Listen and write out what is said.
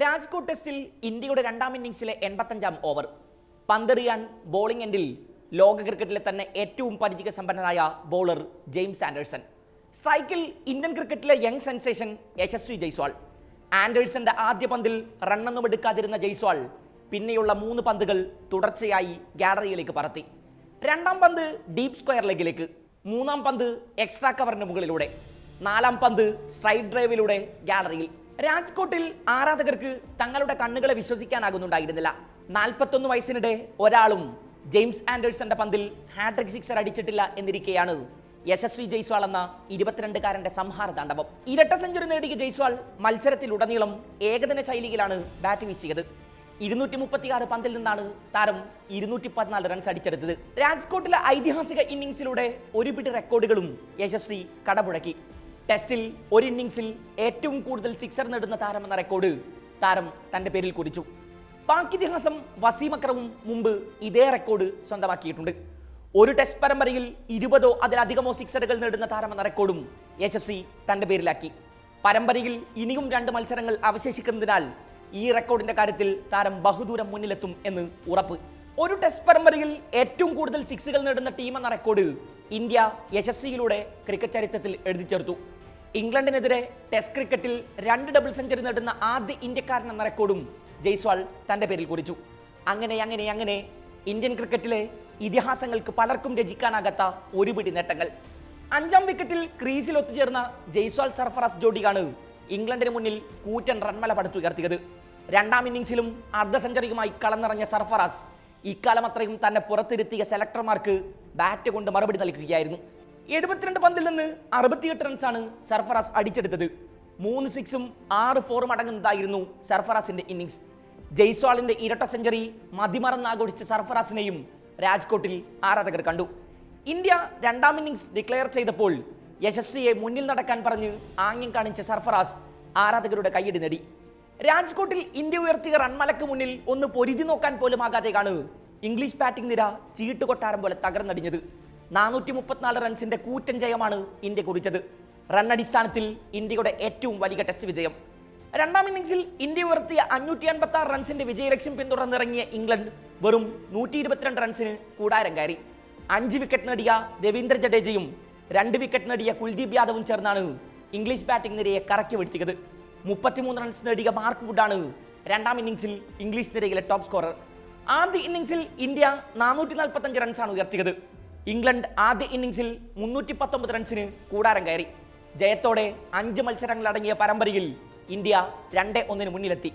രാജ്കോട്ട് ടെസ്റ്റിൽ ഇന്ത്യയുടെ രണ്ടാം ഇന്നിംഗ്സിലെ എൺപത്തഞ്ചാം ഓവർ. പന്തെറിയാൻ ബോളിംഗ് എൻഡിൽ ലോക ക്രിക്കറ്റിലെ തന്നെ ഏറ്റവും പരിചയ സമ്പന്നനായ ബോളർ ജെയിംസ് ആൻഡേഴ്സൺ. സ്ട്രൈക്കിൽ ഇന്ത്യൻ ക്രിക്കറ്റിലെ യങ് സെൻസേഷൻ യശസ്വി ജയ്സ്വാൾ. ആൻഡേഴ്സന്റെ ആദ്യ പന്തിൽ റണ്ണൊന്നും എടുക്കാതിരുന്ന ജയ്സ്വാൾ പിന്നെയുള്ള മൂന്ന് പന്തുകൾ തുടർച്ചയായി ഗാലറിയിലേക്ക് പറത്തി. രണ്ടാം പന്ത് ഡീപ് സ്ക്വയർ ലെഗിലേക്ക് മൂന്നാം പന്ത് എക്സ്ട്രാ കവറിന് മുകളിലൂടെ നാലാം പന്ത് സ്ട്രൈറ്റ് ഡ്രൈവിലൂടെ ഗാലറിയിൽ. രാജ്കോട്ടിൽ ആരാധകർക്ക് തങ്ങളുടെ കണ്ണുകളെ വിശ്വസിക്കാനാകുന്നുണ്ടായിരുന്നില്ല. നാൽപ്പത്തൊന്ന് വയസ്സിനിടെ ഒരാളും ജെയിംസ് ആൻഡേഴ്സന്റെ പന്തിൽ ഹാട്രിക് സിക്സർ അടിച്ചിട്ടില്ല എന്നിരിക്കെയാണ് യശസ്വി ജയ്സ്വാൾ എന്ന ഇരുപത്തിരണ്ടുകാരന്റെ സംഹാര താണ്ഡവം. ഇരട്ട സെഞ്ചുറി നേടിയ ജയ്സ്വാൾ മത്സരത്തിലുടനീളം ഏകദിന ശൈലിയിലാണ് ബാറ്റ് വീശിയത്. ഇരുന്നൂറ്റി മുപ്പത്തിയാറ് പന്തിൽ നിന്നാണ് താരം ഇരുന്നൂറ്റി പതിനാല് റൺസ് അടിച്ചെടുത്തത്. രാജ്കോട്ടിലെ ഐതിഹാസിക ഇന്നിംഗ്സിലൂടെ ഒരുപിടി റെക്കോർഡുകളും യശസ്വി കടപുഴക്കി ടെസ്റ്റിൽ ഒരു ഇന്നിംഗ്സിൽ ഏറ്റവും കൂടുതൽ സിക്സർ നേടുന്ന താരമെന്ന റെക്കോർഡ് താരം തന്റെ പേരിൽ കുറിച്ചു പാക് ഇതിഹാസം വസീം അക്രമും മുമ്പ് ഇതേ റെക്കോർഡ് സ്വന്തമാക്കിയിട്ടുണ്ട്. ഒരു ടെസ്റ്റ് പരമ്പരയിൽ ഇരുപതോ അതിലധികമോ സിക്സറുകൾ നേടുന്ന താരമെന്ന റെക്കോർഡും എച്ച് എസ് സി തന്റെ പേരിലാക്കി. പരമ്പരയിൽ ഇനിയും രണ്ട് മത്സരങ്ങൾ അവശേഷിക്കുന്നതിനാൽ ഈ റെക്കോർഡിന്റെ കാര്യത്തിൽ താരം ബഹുദൂരം മുന്നിലെത്തും എന്ന് ഉറപ്പ്. ഒരു ടെസ്റ്റ് പരമ്പരയിൽ ഏറ്റവും കൂടുതൽ സിക്സുകൾ നേടുന്ന ടീം എന്ന റെക്കോർഡ് ഇന്ത്യ യശസ്വിയിലൂടെ ക്രിക്കറ്റ് ചരിത്രത്തിൽ എഴുതി ചേർത്തു. ഇംഗ്ലണ്ടിനെതിരെ ടെസ്റ്റ് ക്രിക്കറ്റിൽ രണ്ട് ഡബിൾ സെഞ്ചുറി നേടുന്ന ആദ്യ ഇന്ത്യക്കാരൻ എന്ന റെക്കോർഡും ജയ്സ്വാൾ തന്റെ പേരിൽ കുറിച്ചു. അങ്ങനെ അങ്ങനെ അങ്ങനെ ഇന്ത്യൻ ക്രിക്കറ്റിലെ ഇതിഹാസങ്ങൾക്ക് പലർക്കും രചിക്കാനാകാത്ത ഒരു പിടി നേട്ടങ്ങൾ. അഞ്ചാം വിക്കറ്റിൽ ക്രീസിൽ ഒത്തുചേർന്ന ജയ്സ്വാൾ സർഫറാസ് ജോഡിയാണ് ഇംഗ്ലണ്ടിന് മുന്നിൽ കൂറ്റൻ റൺമല പടുത്തുയർത്തിയത് രണ്ടാം ഇന്നിംഗ്സിലും അർദ്ധ സെഞ്ചുറിയുമായി കളന്നിറങ്ങിയ സർഫറാസ് ഇക്കാലം അത്രയും തന്നെ പുറത്തിരുത്തിയ സെലക്ടർമാർക്ക് ബാറ്റ് കൊണ്ട് മറുപടി നൽകുകയായിരുന്നു. എഴുപത്തിരണ്ട് പന്തിൽ നിന്ന് അറുപത്തിയെട്ട് റൺസാണ് സർഫറാസ് അടിച്ചെടുത്തത്. മൂന്ന് സിക്സും ആറ് ഫോറും അടങ്ങുന്നതായിരുന്നു സർഫറാസിന്റെ ഇന്നിങ്സ് ജയ്സ്വാളിന്റെ ഇരട്ട സെഞ്ചുറി മതിമറന്ന് ആഘോഷിച്ച സർഫറാസിനെയും രാജ്കോട്ടിൽ ആരാധകർ കണ്ടു. ഇന്ത്യ രണ്ടാം ഇന്നിങ്സ് ഡിക്ലെയർ ചെയ്തപ്പോൾ യശസ്വിയെ മുന്നിൽ നടക്കാൻ പറഞ്ഞ് ആംഗ്യം കാണിച്ച സർഫറാസ് ആരാധകരുടെ കൈയ്യടി നേടി. രാജ്കോട്ടിൽ ഇന്ത്യ ഉയർത്തിയ റൺമലക്ക് മുന്നിൽ ഒന്ന് പൊരുതി നോക്കാൻ പോലും ആകാതെയാണ് ഇംഗ്ലീഷ് ബാറ്റിംഗ് നിര ചീട്ട് കൊട്ടാരം പോലെ തകർന്നടിഞ്ഞത്. നാനൂറ്റി മുപ്പത്തിനാല് റൺസിന്റെ കൂറ്റൻ ജയമാണ് ഇന്ത്യ കുറിച്ചത്. റൺ അടിസ്ഥാനത്തിൽ ഇന്ത്യയുടെ ഏറ്റവും വലിയ ടെസ്റ്റ് വിജയം. രണ്ടാം ഇന്നിംഗ്സിൽ ഇന്ത്യ ഉയർത്തിയ അഞ്ഞൂറ്റി അൻപത്തി ആറ് റൺസിന്റെ വിജയലക്ഷ്യം പിന്തുടർന്നിറങ്ങിയ ഇംഗ്ലണ്ട് വെറും നൂറ്റി ഇരുപത്തിരണ്ട് റൺസിന് കൂടാരം കയറി. അഞ്ച് വിക്കറ്റ് നേടിയ രവീന്ദ്ര ജഡേജയും രണ്ട് വിക്കറ്റ് നേടിയ കുൽദീപ് യാദവും ചേർന്നാണ് ഇംഗ്ലീഷ് ബാറ്റിംഗ് നിരയെ കറക്കി വെട്ടിയത് മുപ്പത്തിമൂന്ന് റൺസ് നേടിയ മാർക്ക് വുഡാണ് രണ്ടാം ഇന്നിംഗ്സിൽ ഇംഗ്ലീഷ് നിരയിലെ ടോപ്പ് സ്കോറർ ആദ്യ ഇന്നിംഗ്സിൽ ഇന്ത്യ നാനൂറ്റി നാൽപ്പത്തഞ്ച് റൺസാണ് ഉയർത്തിയത്. ഇംഗ്ലണ്ട് ആദ്യ ഇന്നിംഗ്സിൽ മുന്നൂറ്റി പത്തൊമ്പത് റൺസിന് കൂടാരം കയറി. ജയത്തോടെ അഞ്ച് മത്സരങ്ങളടങ്ങിയ പരമ്പരയിൽ ഇന്ത്യ രണ്ട് ഒന്നിന് മുന്നിലെത്തി.